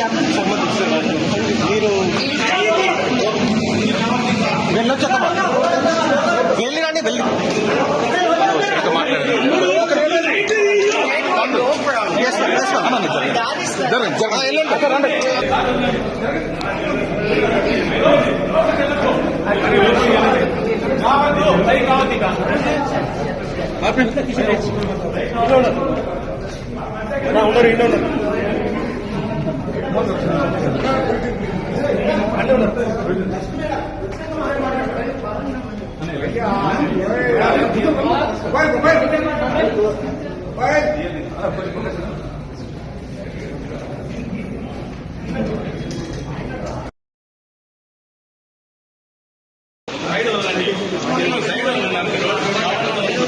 App సంబంధించిన మీరు వెళ్ళొచ్చు వెళ్ళి రండి వెళ్ళి Yes, ma'am. Yes, ma'am. జరగండి, జరగండి. వెళ్ళండి, ఉన్నారు నేనే వాళ్ళకి గేమింగ్ యాప్ సంబంధించిన మీరు వెళ్ళొచ్చు వెళ్ళి రండి వెళ్ళి Yes,